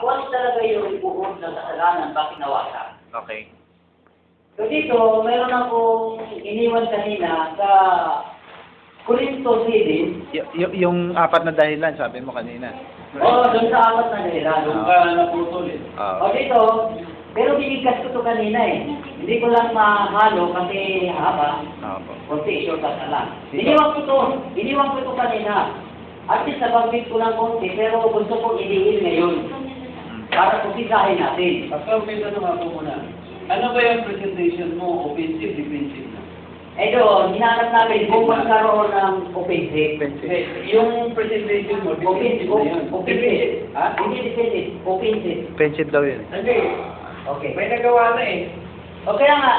kung ano talaga yung ipuhod ng kasalanan, bakit nawasak. Okay. So dito, mayroon akong iniwan kanina sa Corinto City. Y- y- yung apat na dahilan, sabi mo kanina. O, doon sa apat na nila. Doon ka naputol eh. Ah. O dito, pero binigkas ko to kanina eh. Hindi ko lang mahalo kasi haba. Opo. Konti, short na lang. Iniwan ko to. Iniwan ko to kanina. At least nabanggit ko lang konti, pero gusto kong ilihin ngayon. Para kusisahin natin. Pastor, may tanong ako muna. Ano ba yung presentation mo? Offensive, defensive na? Eh doon, hinanap namin kung magkaroon ng offensive. Hindi, yung presentation mo, Offensive. defensive na yun. Offensive. Ha? Hindi defensive. Offensive. Pensive daw yun. Hindi. Okay. May nagawa na eh. O kaya nga,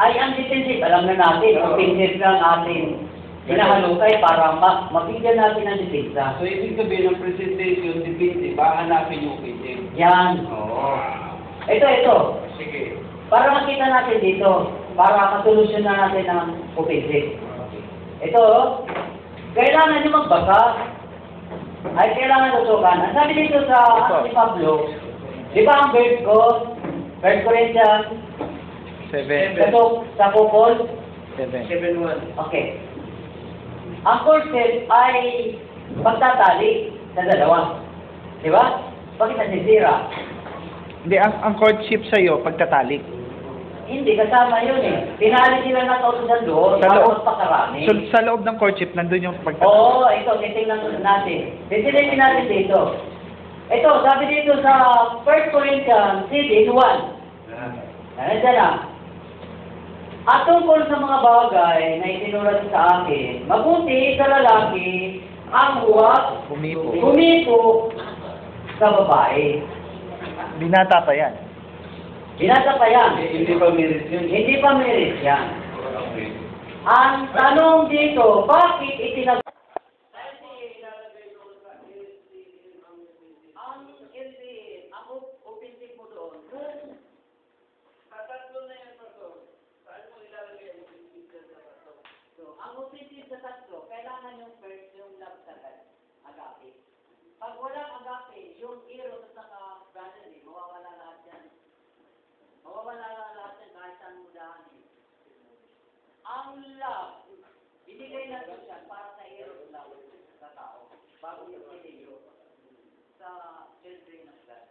ay ang defensive, alam na natin, Oo. offensive lang ating hinahalukay para ma mabigyan natin ng depensa. So, ibig sabihin ng presentation, defensive, hahanapin yung offensive. Yan. Oo. Ito, ito. Sige. Para makita natin dito, para masolusyon na natin ang offensive. Ito, kailangan nyo magbasa. Ay, kailangan tutukan. Ang sabi dito sa Ito. ni Pablo, di ba ang verse ko, 1 Corinthians, Seven. katok sa kukol, Seven. 7-1. Okay. Ang courses ay pagtatali sa dalawa. Di ba? Bakit nasisira? Hindi, ang, ang courtship sa'yo, pagtatalik. Hindi, kasama yun eh. Pinali sila ng kautusan doon Sa para loob. magpakarami. So, sa loob ng courtship, nandun yung pagtatalik. Oo, ito, titingnan natin. Titingnan natin dito. Ito, sabi dito sa 1 Corinthians 16, 1. Ano dyan ah? At tungkol sa mga bagay na itinulat sa akin, mabuti sa lalaki ang huwag Humipo. humipo sa babae. Binata pa yan. Binasa pa yan. Hindi pa merit yun. Hindi pa merit yan. Ang tanong dito, bakit itinag... Ang hindi, ang offensive mo doon, kung Tatatlo na yan, Pastor. Saan mo ilalagay ang offensive sa Pastor? So, ang offensive sa tatlo, kailangan yung first, yung love sagad, agape. Pag walang agape, yung eros at saka brotherly, mawawala lahat yan. Mawawala lahat yan kahit saan mo dahanin. Ang love, binigay na Diyos yan para sa eros love sa tao, bago yung pinilyo sa children of God.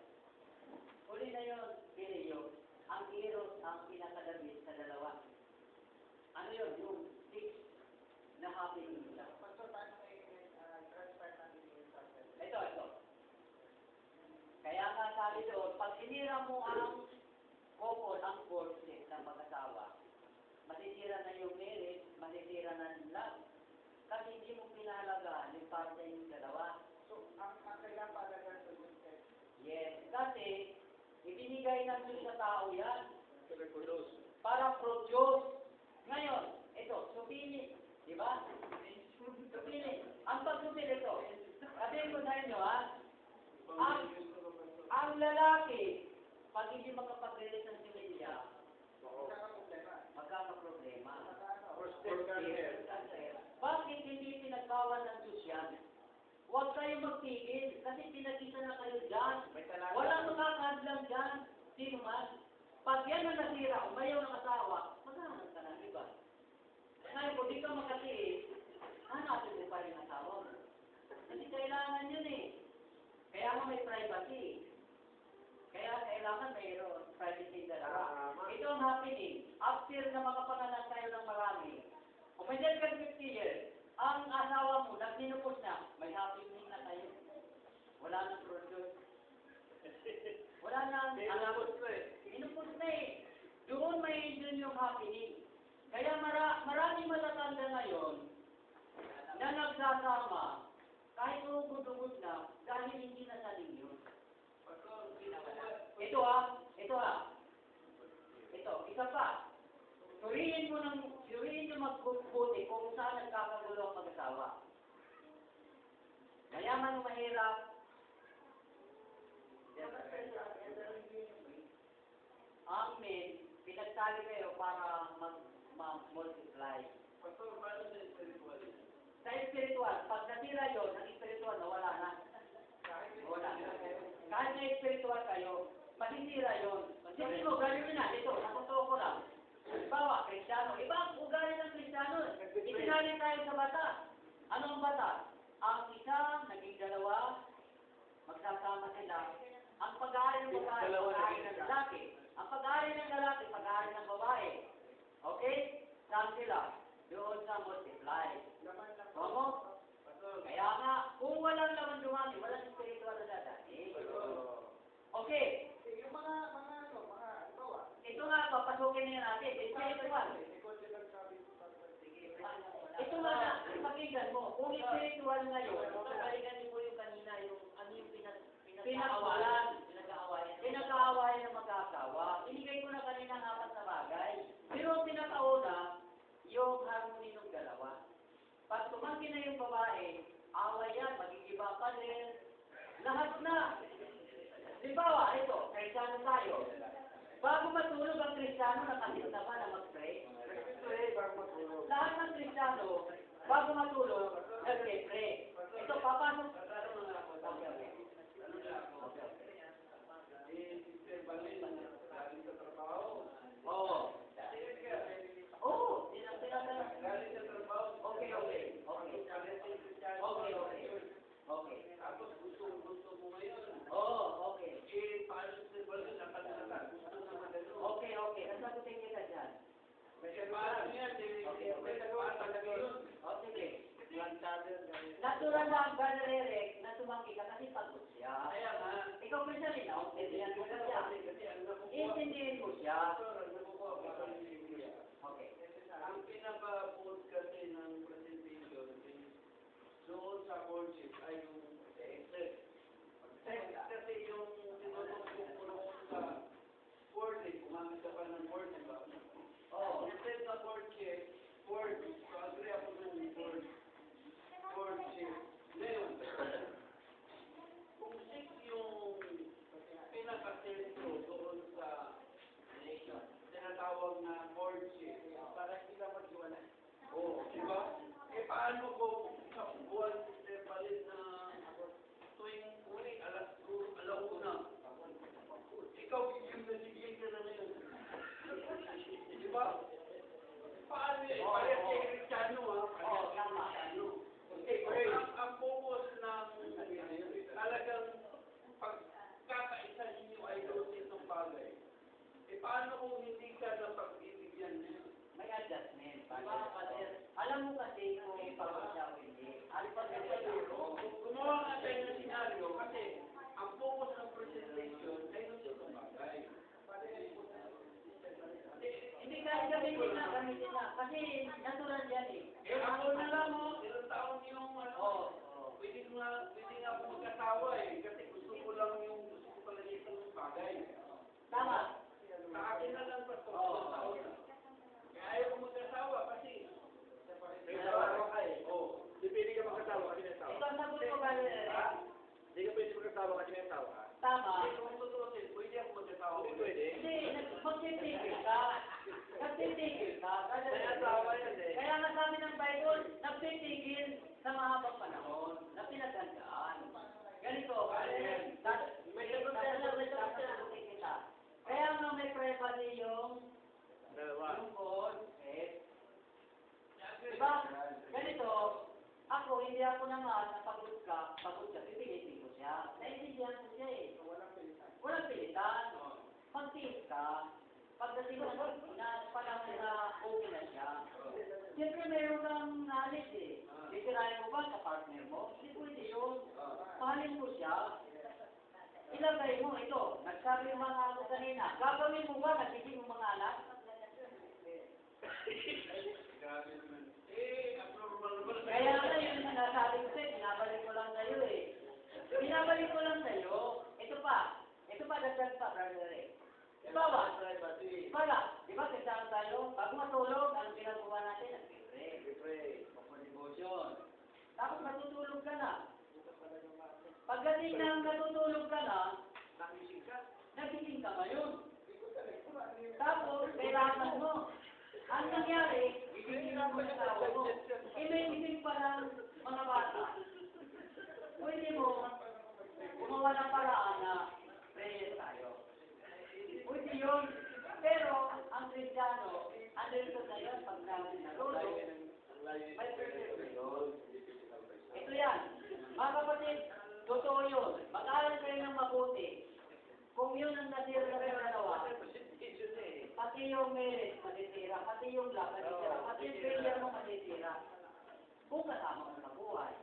Uli na yun, pinilyo, ang eros ang pinakadabit sa dalawa. Ano yun? Yung six na happy nila. Ito, ito. Sabi doon, pag sinira mo ang couple, ang forces ng mag-asawa, masisira na yung marriage, masisira na yung love. Kasi hindi mo pinahalagaan yung parte yung dalawa. So, ang kailangan para Yes, kasi ibinigay ng Diyos sa tao yan. Para produce. Ngayon, ito, supili. Di ba? Supili. Ang pagsupili ito, sabihin ko sa inyo, ha? Ang, ang lalaki, pag hindi makapag-relate ng similya, magkakaproblema. Bakit hindi pinagbawal ng Diyos yan? Huwag kayo magpigil, kasi pinagkita na kayo dyan. Walang makakadlang dyan. Sino man. Pag yan ang nasira, umayaw ng asawa, maghahanap ka ng iba. Ngayon, kung di ka makatiis, hanapin mo pa rin asawa mo. Kasi kailangan yun eh. Kaya nga may privacy. Kaya kailangan mayroon privacy dalawa. Ito ang happening. After na makapanganak tayo ng marami, kung may ka 50 years, ang asawa mo, nagtinupos na, may happening na tayo. Wala nang produce. Wala nang alam. Inupos na eh. Doon may yun yung happening. Kaya mara, maraming matatanda ngayon na nagsasama kahit ugod-ugod na dahil hindi na saling yun. Ito ah, ito ah. Ito, isa pa. Suriin mo ng, suriin mo magbubuti kung saan nagkakagulo ang mag-asawa. Mayaman o mahirap, ang men, pinagtali kayo para mag- mag-multiply. Sa spiritual, pag natira yun, ang spiritual na wala na. Wala na. Kahit may spiritual kayo, masisira yun. Siyempre mo, ugali mo na, ito, nakotoo ko lang. Halimbawa, Kristiyano, iba ang ugali ng Kristiyano. Itinali tayo sa bata. Ano ang bata? Ang isa, naging dalawa, magsasama sila. Ang pag-aari ng babae, naging ng lalaki. Ang pag-aari ng lalaki, pag-aari ng babae. Okay? Saan sila? Doon sa multiply. Omo? Kaya nga, kung walang laman dumami, walang spiritual na dadali. Okay. Yung mga, mga, ano, mga, bawa. Ito nga, papasukin na natin. Spiritual. Ito nga na, pakinggan mo. Kung spiritual ngayon, Balikan niyo po yung kanina, yung ano yung pinag pinag-aawalan, pinag-aawayan. pinag-aawayan ng mag-aasawa. Binigay ko na kanina ng apat na bagay. Pero ang pinakauna, yung harmony ng dalawa. Pag tumangkin na yung babae, away yan, magigiba pa rin. Lahat na. Halimbawa, ito, kristyano tayo. Bago matulog ang kristyano, nakasinta pa na mag-pray. Lahat ng kristyano, bago matulog, nag-pray. Ito, papasok. Okay, okay. Oo. Oo, sila- sila na- Okay, okay. Okay. Okay, okay. Okay. Oo, okay. Okay, okay. Nasagutin kita dyan. O, sige. Natural na Rerek na tumangki ka kasi pagod siya. Ikaw pa siya rin, no? Intindihan mo siya. Intindihin mo siya. Okay. Ang pinaka-post kasi ng presentation is doon sa courtship ay yung sex. Sex kasi yung tinutupok mo noon sa courtship, gumamit ka pa ng word, di ba? Oo. Instead na courtship, word. So agree ako dun yung word. Courtship. Ngayon, kung sex yung pinaka-sentro doon sa tinatawag na courtship, para hindi ka maghiwalay. Oo, di ba? Eh paano kung sa buwan si palit na tuwing uli, alas alauna, ikaw bigyan na bigyan ka na ngayon. Di ba? Paano yun? Oo, Parehas oo. kay Cristiano, ha? Oo, tama. Eh, ang, ang focus ng talagang pagkakaisa ninyo ay doon itong bagay. Eh, paano kung hindi ka na pagbibigyan niya? May adjustment. Diba, Father? Alam mo kasi kung pagod siya o hindi. Ano pa Gumawa nga tayo ng senaryo kasi ang focus ng presentation ay doon itong bagay. Hindi kahit gamitin na, gamitin na. Kasi natural yan eh. Eh, ako na lang, oh, ilang taon yung ano, Oo. pwede nga, pwede nga ako magkatawa eh, kasi gusto ko lang yung, gusto ko pala itong bagay. Tama. Sa akin na lang ito, Oo. ilang taon. Kaya ayaw ko magkatawa kasi, May dalawa ka eh. Oo. Hindi pwede ka makatawa kasi may tawa. Ito ang sagot ko ba? Hindi ka pwede makatawa kasi may tawa. Tama. Eh, kung tutusin, pwede ako magkatawa. Hindi pwede. Hindi, magtitigil ka. Magtitigil ka. May asawa yan eh. Kaya nga ng Bible, nagtitigil sa mahabang panahon na pinagandaan. Ganito, may sasagutin kita. Kaya nga may yung Dalawa. tungkol, eh, Diba? Ganito, ako, hindi ako naman, napagod ka, pagod ka, pipilitin ko siya. Naintindihan ko siya eh. Walang pilitan. Magtiis ka. Pagdating mo na panahon na okay na siya. Siyempre meron kang knowledge eh. Titirahin mo ba sa partner mo? Hindi pwede yun. Mahalin mo siya. Ilagay mo ito. Nagsabi yung mga ako kanina. Gagawin mo ba? Nagiging mo mga naman. Kaya nga yung sinasabi ko sa'yo, binabalik ko lang sa'yo eh. Binabalik ko lang sa'yo. Ito pa. Ito pa, dagdag pa, brother eh. Ikaw ba? Wala. Di ba, kasama tayo? Bago matulog, ang ginagawa natin, Tapos matutulog ka na. Pagdating ng natutulog ka na, nagising ka ngayon. Tapos, kailangan mo. Ang nangyari, gigising mo sa tao mo. Eh, may gising pa ng mga bata. Pwede mo gumawa ng paraan na yun. Pero, ang Kristiyano, understood na yun pag namin narulo, may yun. Ito yan. Mga kapatid, totoo yun. Mag-aaral kayo ng mabuti. Kung yun ang nasira sa dalawa, pati yung marriage matitira, pati yung love matitira, pati yung career mo matitira. Kung kasama mo sa buhay.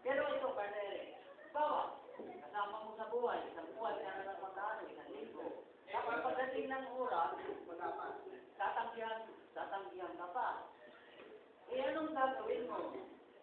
Pero ito, Pernere, bawa, kasama mo sa buhay, isang buhay, kaya na magkano, isang linggo. Tapos pagdating ng oras, tatanggihan, tatanggihan ka pa. Eh, anong gagawin mo?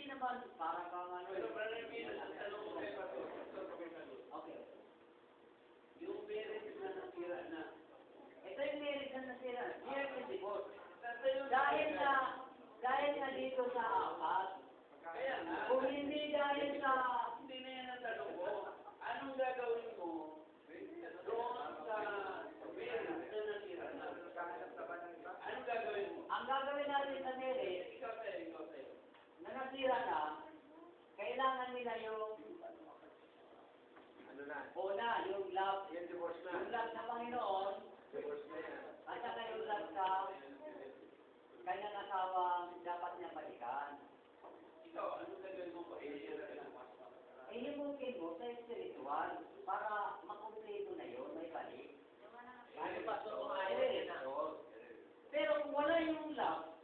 Naman parang kang ano. Pero parang minus, ang tanong ko kay Pastor, Pastor, Pastor, Okay. yung marriage na nasira na, Ito yung marriage na nasira. Here is divorce. kasi yung Dahil na, dahil na dito sa apat, Kaya nga, kung hindi dahil sa, hindi na yan ang tanong ko. Anong gagawin mo doon sa marriage na nasira na? Anong gagawin mo? ang gagawin natin sa marriage, Ikaw tayo, ikaw tayo. na nasira na, kailangan nila yung, Ano na? una, yung love, Yan, divorce na. yung love sa Panginoon, Divorce na yan. at saka yung love sa kanyang asawang dapat niya balikan. Ikaw, anong gagawin mo pa? Isira na. Eh, himukin mo sa spiritual para makumpleto na yun, may balik. Ano pastor kung ayaw niya na? Pero kung wala yung love,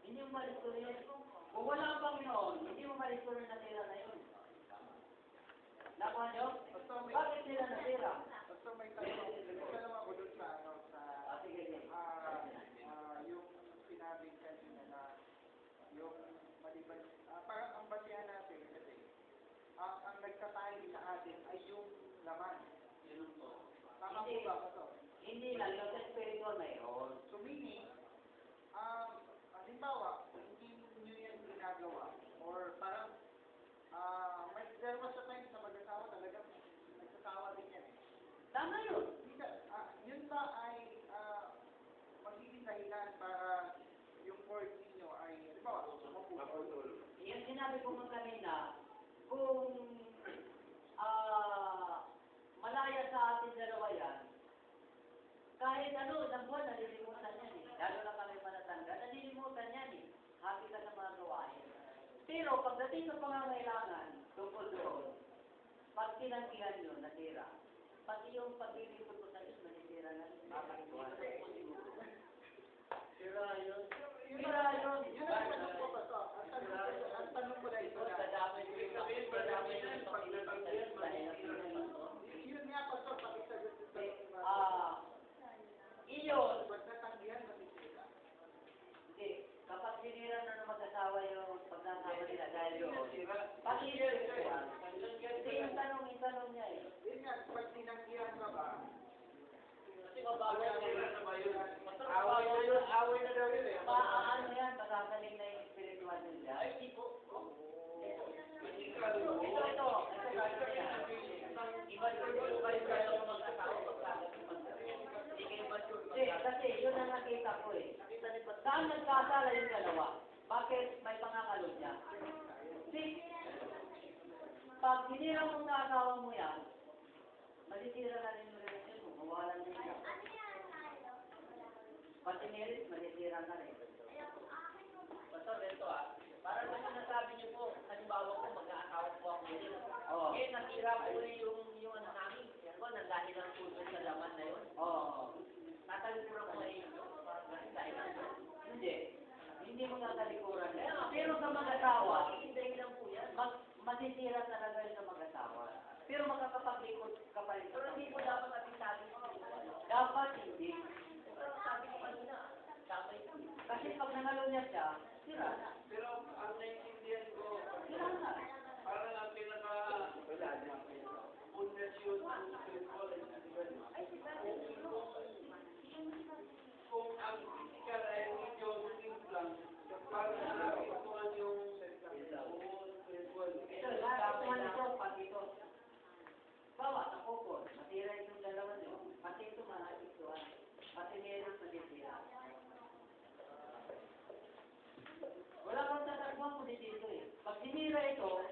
hindi mo malis rin. Kung wala ang Panginoon, hindi mo malis rin natira na yun. Nakuha nyo? Bakit sila natira? Ah, sige, sige. yung sinabing kanina na yung maliban, ah, parang ang basihan natin kasi ang, ang nagtatali sa atin ay yung laman. Yun po. Tama po ba ito? Hindi lang, yung sa spiritual mayroon. So meaning, um, halimbawa, hindi nyo yan ginagawa or parang ah may there was a time sa mag-asawa talagang nagsasawa din yan eh. Tama yun. Minsan, ah, yun ba ay ah, magiging dahilan para yung court ninyo ay, halimbawa, mapuputol. Yung sinabi ko nga kanina, kung ah malaya sa atin dalawa yan, kahit ano, ng buwan, nalilimutan yan eh. Lalo na kami manatanda, nalilimutan yan eh. Happy ka sa mga gawain. Pero pagdating sa pangangailangan, tungkol doon, pag tinanggihan nyo, natira. Pati yung paglilipot ko sa Diyos, natitira na. Sira yun. Sira yun. Yun ang tanong ko ba to? Ang tanong ko, ang tanong ko na ito na, Dadamay ko yung Sabihin ba namin yan, pag natanggihan, masisira na. yun nga pa to, pakisagot sa Ah, iyon, Pag natanggihan, masisira. Hindi. Kapag sinira na ng mag-asawa yung pagsasama nila dahil doon. Sira. Pati yun. Hindi yung tanong, yung tanong niya eh. Yun nga, pag tinanggihan ka ba, Kasi mabagal na yun? Away na yun, na daw yun eh. Yan, pagkakaling na yung spiritual nila. Ay, di po. Ito, ito. Ito. Iba yung kayo Hindi, kasi yun ang nakita ko eh. Saan nagkasala yung dalawa? Bakit may pangakalod niya? See, pag hinira mo sa mo yan, masisira na rin yung relasyon mo, mawalan din siya. Pati marriage, masisira na rin. Pastor, ito ah. Parang yung sinasabi niyo po, halimbawa po, mag-aasawa po ako ngayon. Oo. Eh, nasira po yung, yung ano namin. Yan po, nanggaling ang puso sa laman na yun. Oo. Tatalikuran ko ngayon yun. Parang ganun dahil. Hindi. Hindi mo tatalikuran yan. Pero sa mag-asawa, Hindi lang po yan. masisira talaga yun sa mag-asawa. Pero makakapaglikod ka pa rin. Pero hindi mo dapat natin sabi mo. Dapat hindi. Pero sabi ko kanina, damay ko. Kasi pag nangalo niya siya, sira na. Pero ang naiintindihan ko, Sira na. parang ang pinaka pundasyon ng spiritual kung ang physical ay medyo lang, parang nakakituan yung buong spiritual. Ito, lahat ito, pag ito. Bawa, nakukot. Matira itong dalawa nyo. Pati ito mahapituan. Pati meron masisira. Wala kang tatakbuhan kundi dito eh. Pag sinira ito,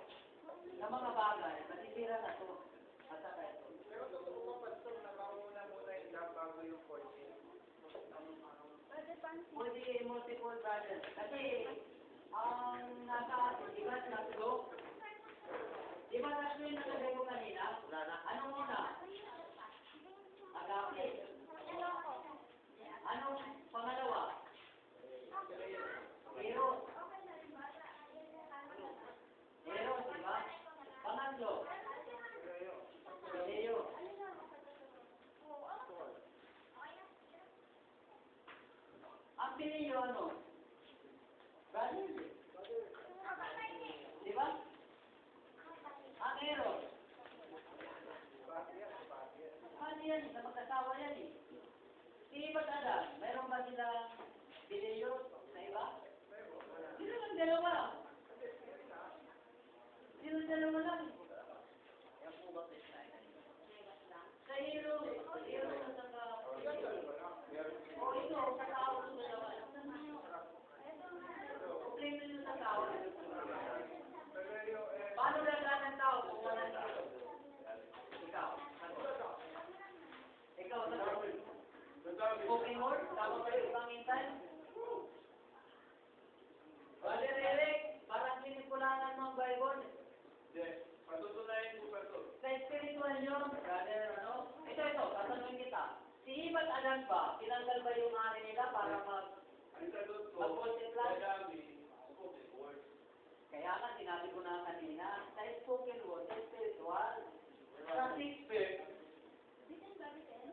ng mga bagay, masisira na ito. At saka ito. Pero totoo ba, Pastor, na mauna muna yung love bago yung courtship? Pwede multiple brothers. Kasi, ang nasa di ba tatlo? Di ba tatlo yung nakalagay ko kanina? Anong una? Agape. Anong pangalawa? Pero. Pero, di ba? Pangatlo. Leo. Ang pinili ano? Brothers. eh. Di ba? Ang Eros. Ano yan? Sa magkasawa yan eh. Iba't Adan, mayroon ba silang Bileo sa iba? Sino lang dalawa? Sino dalawa lang? Sa Hero, Hero sa saka... O ito, sa tao sa dalawa. Problema nyo sa tao. Paano lagaan ng tao kung wala Hero? Ikaw. Ikaw, sa Spoken word, tama ba intan? Bale, Eric, parang pinipulanan mo ang Bible. Patutunayan ko pa to. Sa spiritual nyo, brother, ano? Ito, ito, tatanungin kita. Si Ibat Adan ba, tinanggal ba yung ari nila para mag... Ang sagot ko, Mag-multiply? madami, spoken word. Kaya nga, sinabi ko na kanina, sa spoken word, sa spiritual, sa six-pack,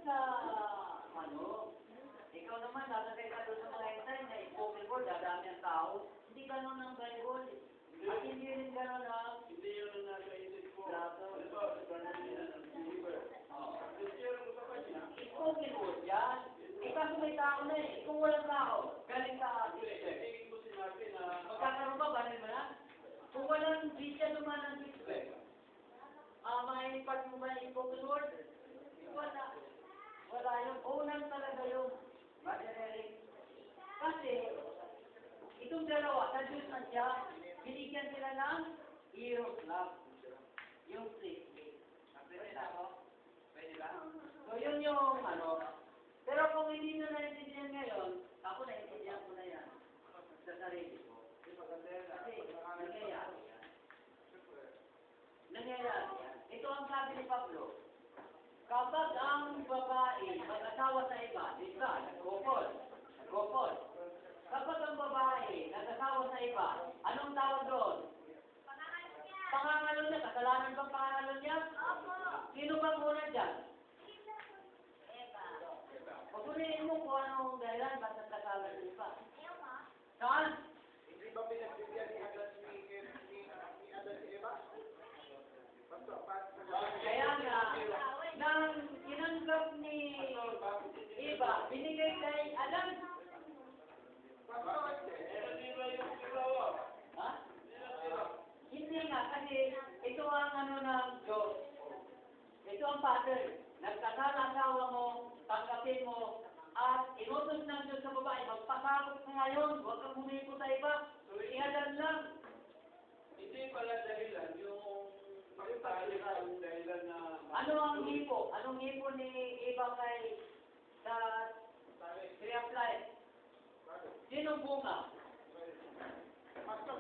sa, ano, ikaw naman, lalagay ka doon sa mga entry na word, dadami ang tao. Hindi ganun ang Bible. At hindi rin ganun ang Hindi yun ang nasa isip ko. Ano ba, ganun yan ang believer. Christian ko sa kanya. spoken word yan. Eh, kaso may tao na eh. Kung walang tao, galing sa Hindi, six-pack. hindi ko sinabi na Magkakaroon ba, banal mo na? Kung walang bisya naman ng six-pack, ah, may part mo ba yung spoken word? Wala. Wala yun. Unang talaga yung Brother Kasi, itong dalawa, sa Diyos na siya, binigyan sila ng hero's love. Yung six. Pwede na ako? Pwede ba? So, yun yung ano. Pero kung hindi nyo naintindihan ngayon, ako naintindihan ko na yan. Sa sarili ko. Kasi, nangyayari yan. Nangyayari yan. Ito ang sabi ni Pablo. Kapag ang babae mag-asawa sa iba, di ba, nag-gopol, nag-gopol. Kapag ang babae nag-asawa sa iba, anong tawag doon? Pangangalo niya, kasalanan bang pangangalo niya? Sino bang una dyan? Pagkunin mo kung anong dahilan, ba't nagkasala sa iba? Saan? Hindi ba pinagbigyan ni Adan ni, ni, Adan si Eva? Kaya nga, nang tinanggap ni Eva, binigay kay Alam. Pastor, Pero di ba yung sirawa? Ha? Sino sira? Hindi nga, kasi ito ang ano ng Diyos. Ito ang pattern. Nagkasala asawa mo, tanggapin mo, at inutos ng Diyos sa babae, magpasakot ka ngayon, huwag kang humipo sa iba, ihalan lang. Hindi pala dahilan yung pagtalik ang dahilan na Ano ang hipo? Anong hipo ni Eva kay sa Tree of Life? Sinong bunga? Pastor,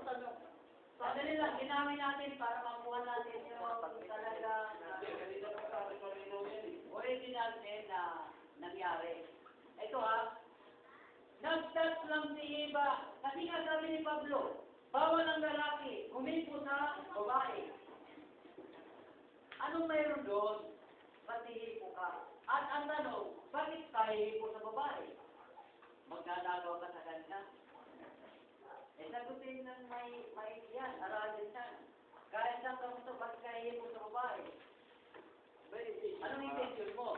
Sandali lang, ginamit natin para makuha natin yung talaga yan eh. original din na nangyari. Ito ha, nag-touch lang si Eva, kasi nga sabi ni Pablo, bawal ang lalaki, humipo sa babae. Anong mayroon doon? Ba't hihipo ka? At ang tanong, bakit ka hihipo sa babae? Magdadagaw ka sa kanya? Eh, sagutin ng may, may yan, aralin yan. Kahit saan ka gusto, bakit ka hihipo sa babae? Anong intention mo?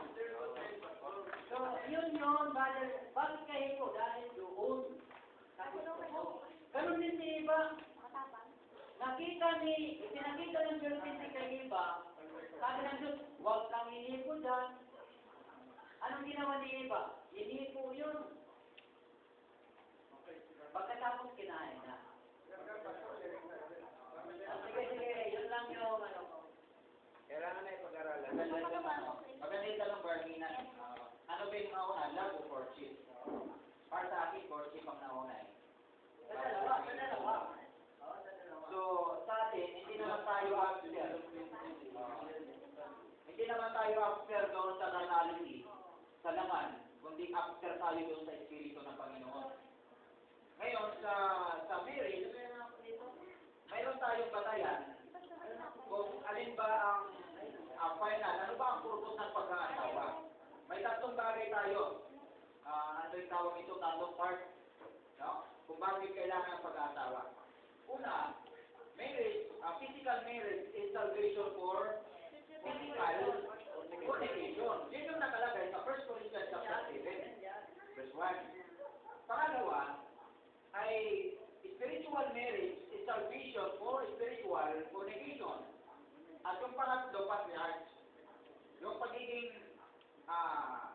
So, yun yun, brother, bakit ka hipo? Dahil doon. Mo. Ganun din si Iba. Nakita ni, pinakita ng Diyos si kay Iba, sabi ng Diyos, huwag kang inipo dyan. Anong ginawa ni Iba? Inipo yun. Pagkatapos kinain na. Ah, Sige, sige, yun lang yung ano ko. Kailangan na ipag-aralan. Talong Barbina. ano ba yung nauna? Love o courtship? Para sa akin, courtship ang nauna eh. Sa dalawa, sa dalawa. So, sa atin, hindi naman tayo after. Hindi naman tayo after doon sa carnality, sa laman, kundi after tayo doon sa Espiritu ng Panginoon. Ngayon, sa tayo. Uh, ah, ano yung tawag ito? Tatlong part. No? Kung bakit kailangan ang pag-asawa. Una, marriage, uh, physical marriage is salvation for physical fornication. Yun yung nakalagay sa 1 Corinthians chapter 7, verse 1. Pangalawa, ay spiritual marriage is salvation for spiritual fornication. At yung pangatlo, patriarch, yung pagiging ah,